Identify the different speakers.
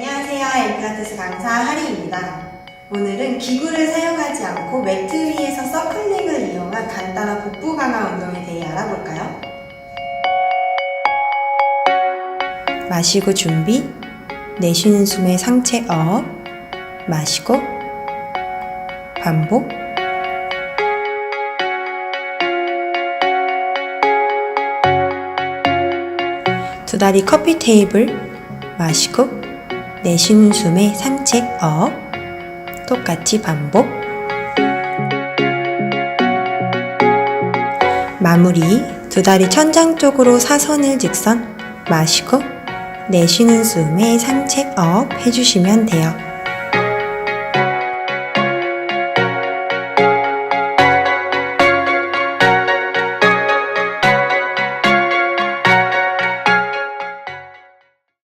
Speaker 1: 안녕하세요. 엘피라테스 강사 하리입니다. 오늘은 기구를 사용하지 않고 매트 위에서 서클링을 이용한 간단한 복부 강화 운동에 대해 알아볼까요? 마시고 준비, 내쉬는 숨에 상체 업, 마시고, 반복, 두 다리 커피 테이블, 마시고, 내쉬는 숨에 상체 업, 똑같이 반복. 마무리, 두 다리 천장 쪽으로 사선을 직선, 마시고, 내쉬는 숨에 상체 업 해주시면 돼요.